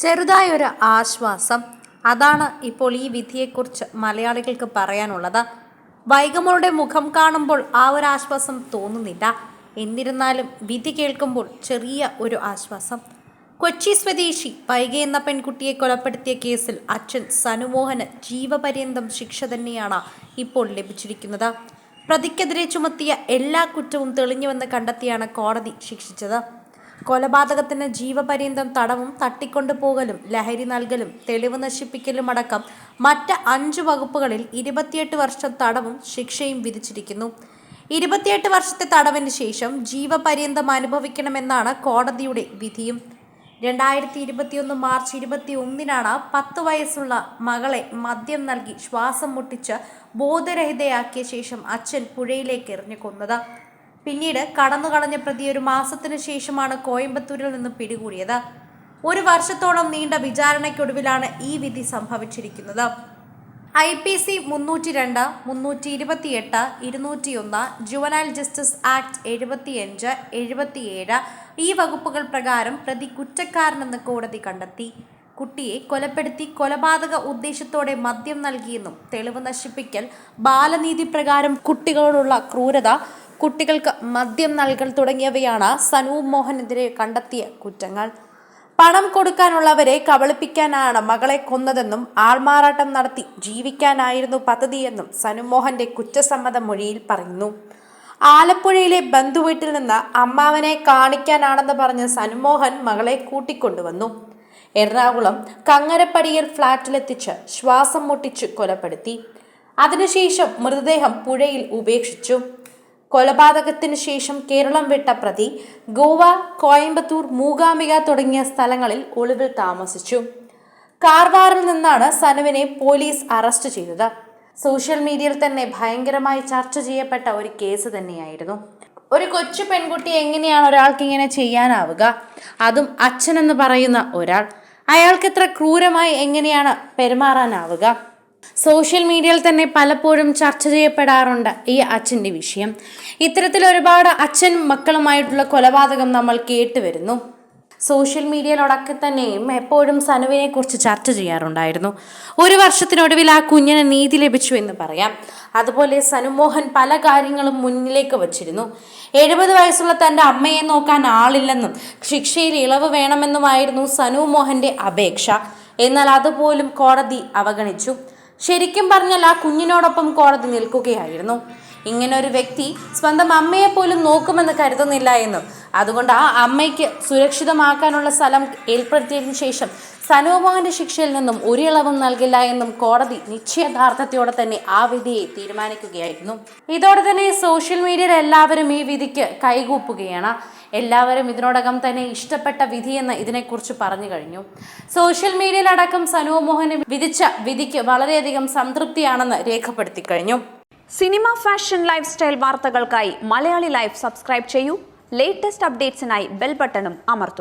ചെറുതായൊരു ആശ്വാസം. അതാണ് ഇപ്പോൾ ഈ വിധിയെക്കുറിച്ച് മലയാളികൾക്ക് പറയാനുള്ളത്. വൈഗമോളുടെ മുഖം കാണുമ്പോൾ ആ ഒരു ആശ്വാസം തോന്നുന്നില്ല. എന്നിരുന്നാലും വിധി കേൾക്കുമ്പോൾ ചെറിയ ഒരു ആശ്വാസം. കൊച്ചി സ്വദേശി വൈഗ എന്ന പെൺകുട്ടിയെ കൊലപ്പെടുത്തിയ കേസിൽ അച്ഛൻ സനുമോഹന് ജീവപര്യന്തം ശിക്ഷ തന്നെയാണ് ഇപ്പോൾ ലഭിച്ചിരിക്കുന്നത്. പ്രതിക്കെതിരെ ചുമത്തിയ എല്ലാ കുറ്റവും തെളിഞ്ഞുവെന്ന് കണ്ടെത്തിയാണ് കോടതി ശിക്ഷിച്ചത്. കൊലപാതകത്തിന് ജീവപര്യന്തം തടവും തട്ടിക്കൊണ്ടുപോകലും ലഹരി നൽകലും തെളിവ് നശിപ്പിക്കലും അടക്കം മറ്റ് അഞ്ച് വകുപ്പുകളിൽ ഇരുപത്തിയെട്ട് വർഷം തടവും ശിക്ഷയും വിധിച്ചിരിക്കുന്നു. ഇരുപത്തിയെട്ട് വർഷത്തെ തടവിന് ശേഷം ജീവപര്യന്തം അനുഭവിക്കണമെന്നാണ് കോടതിയുടെ വിധിയും. രണ്ടായിരത്തി ഇരുപത്തിയൊന്ന് മാർച്ച് ഇരുപത്തി ഒന്നിനാണ് പത്ത് വയസ്സുള്ള മകളെ മദ്യം നൽകി ശ്വാസം മുട്ടിച്ച് ബോധരഹിതയാക്കിയ ശേഷം അച്ഛൻ പുഴയിലേക്ക് എറിഞ്ഞു കൊന്നത്. പിന്നീട് കടന്നുകളഞ്ഞ പ്രതി ഒരു മാസത്തിനു ശേഷമാണ് കോയമ്പത്തൂരിൽ നിന്ന് പിടികൂടിയത്. ഒരു വർഷത്തോളം നീണ്ട വിചാരണയ്ക്കൊടുവിലാണ് ഈ വിധി സംഭവിച്ചിരിക്കുന്നത്. ഐ പി സി മുന്നൂറ്റി രണ്ട് മുന്നൂറ്റി ഇരുപത്തിയെട്ട് ഇരുന്നൂറ്റിയൊന്ന് ജുവനൈൽ ജസ്റ്റിസ് ആക്ട് എഴുപത്തിയഞ്ച് എഴുപത്തിയേഴ് ഈ വകുപ്പുകൾ പ്രകാരം പ്രതി കുറ്റക്കാരനെന്ന് കോടതി കണ്ടെത്തി. കുട്ടിയെ കൊലപ്പെടുത്തി കൊലപാതക ഉദ്ദേശത്തോടെ മദ്യം നൽകിയെന്നും തെളിവ് നശിപ്പിക്കൽ ബാലനീതി പ്രകാരം കുട്ടികളോടുള്ള ക്രൂരത കുട്ടികൾക്ക് മദ്യം നൽകൽ തുടങ്ങിയവയാണ് സനൂപ് മോഹനെതിരെ കണ്ടെത്തിയ കുറ്റങ്ങൾ. പണം കൊടുക്കാനുള്ളവരെ കബളിപ്പിക്കാനാണ് മകളെ കൊന്നതെന്നും ആൾമാറാട്ടം നടത്തി ജീവിക്കാനായിരുന്നു പദ്ധതിയെന്നും സനുമോഹന്റെ കുറ്റസമ്മത മൊഴിയിൽ പറയുന്നു. ആലപ്പുഴയിലെ ബന്ധുവീട്ടിൽ നിന്ന് അമ്മാവനെ കാണിക്കാനാണെന്ന് പറഞ്ഞ് സനുമോഹൻ മകളെ കൂട്ടിക്കൊണ്ടുവന്നു. എറണാകുളം കങ്ങരപ്പടിയിൽ ഫ്ളാറ്റിലെത്തിച്ച് ശ്വാസം മുട്ടിച്ച് കൊലപ്പെടുത്തി. അതിനുശേഷം മൃതദേഹം പുഴയിൽ ഉപേക്ഷിച്ചു. കൊലപാതകത്തിന് ശേഷം കേരളം വിട്ട പ്രതി ഗോവ കോയമ്പത്തൂർ മൂകാംബിക തുടങ്ങിയ സ്ഥലങ്ങളിൽ ഒളിവിൽ താമസിച്ചു. കാർവാറിൽ നിന്നാണ് സനുവിനെ പോലീസ് അറസ്റ്റ് ചെയ്തത്. സോഷ്യൽ മീഡിയയിൽ തന്നെ ഭയങ്കരമായി ചർച്ച ചെയ്യപ്പെട്ട ഒരു കേസ് തന്നെയായിരുന്നു. ഒരു കൊച്ചു പെൺകുട്ടി എങ്ങനെയാണ് ഒരാൾക്ക് ഇങ്ങനെ ചെയ്യാനാവുക? അതും അച്ഛനെന്ന് പറയുന്ന ഒരാൾ. അയാൾക്ക് ഇത്ര ക്രൂരമായി എങ്ങനെയാണ് പെരുമാറാനാവുക? സോഷ്യൽ മീഡിയയിൽ തന്നെ പലപ്പോഴും ചർച്ച ചെയ്യപ്പെടാറുണ്ട് ഈ അച്ഛന്റെ വിഷയം. ഇത്തരത്തിൽ ഒരുപാട് അച്ഛൻ മക്കളുമായിട്ടുള്ള കൊലപാതകം നമ്മൾ കേട്ടുവരുന്നു. സോഷ്യൽ മീഡിയയിലൊടക്കെ തന്നെയും എപ്പോഴും സനുവിനെ കുറിച്ച് ചർച്ച ചെയ്യാറുണ്ടായിരുന്നു. ഒരു വർഷത്തിനൊടുവിൽ ആ കുഞ്ഞിന് നീതി ലഭിച്ചു എന്ന് പറയാം. അതുപോലെ സനുമോഹൻ പല കാര്യങ്ങളും മുന്നിലേക്ക് വച്ചിരുന്നു. എഴുപത് വയസ്സുള്ള തന്റെ അമ്മയെ നോക്കാൻ ആളില്ലെന്നും ശിക്ഷയിൽ ഇളവ് വേണമെന്നുമായിരുന്നു സനു മോഹന്റെ അപേക്ഷ. എന്നാൽ അതുപോലും കോടതി അവഗണിച്ചു. ശരിക്കും പറഞ്ഞാൽ ആ കുഞ്ഞിനോടൊപ്പം കോടതി നിൽക്കുകയായിരുന്നു. ഇങ്ങനെ ഒരു വ്യക്തി സ്വന്തം അമ്മയെ പോലും നോക്കുമെന്ന് കരുതുന്നില്ല എന്നും. അതുകൊണ്ട് ആ അമ്മയ്ക്ക് സുരക്ഷിതമാക്കാനുള്ള സ്ഥലം ഏർപ്പെടുത്തിയതിനു ശേഷം സനോമോഹന്റെ ശിക്ഷയിൽ നിന്നും ഒരു ഇളവും നൽകില്ല എന്നും കോടതി നിശ്ചയദാർഢ്യത്തോടെ തന്നെ ആ വിധിയെ തീരുമാനിക്കുകയായിരുന്നു. ഇതോടെ തന്നെ സോഷ്യൽ മീഡിയയിൽ എല്ലാവരും ഈ വിധിക്ക് കൈകൂപ്പുകയാണ്. എല്ലാവരും ഇതിനോടകം തന്നെ ഇഷ്ടപ്പെട്ട വിധിയെന്ന് ഇതിനെക്കുറിച്ച് പറഞ്ഞു കഴിഞ്ഞു. സോഷ്യൽ മീഡിയയിലടക്കം സനു മോഹന് വിധിച്ച വിധിക്ക് വളരെയധികം സംതൃപ്തിയാണെന്ന് രേഖപ്പെടുത്തി കഴിഞ്ഞു. സിനിമ ഫാഷൻ ലൈഫ് സ്റ്റൈൽ വാർത്തകൾക്കായി മലയാളി ലൈഫ് സബ്സ്ക്രൈബ് ചെയ്യൂ. ലേറ്റസ്റ്റ് അപ്ഡേറ്റ്സിനായി ബെൽ ബട്ടണും അമർത്തും.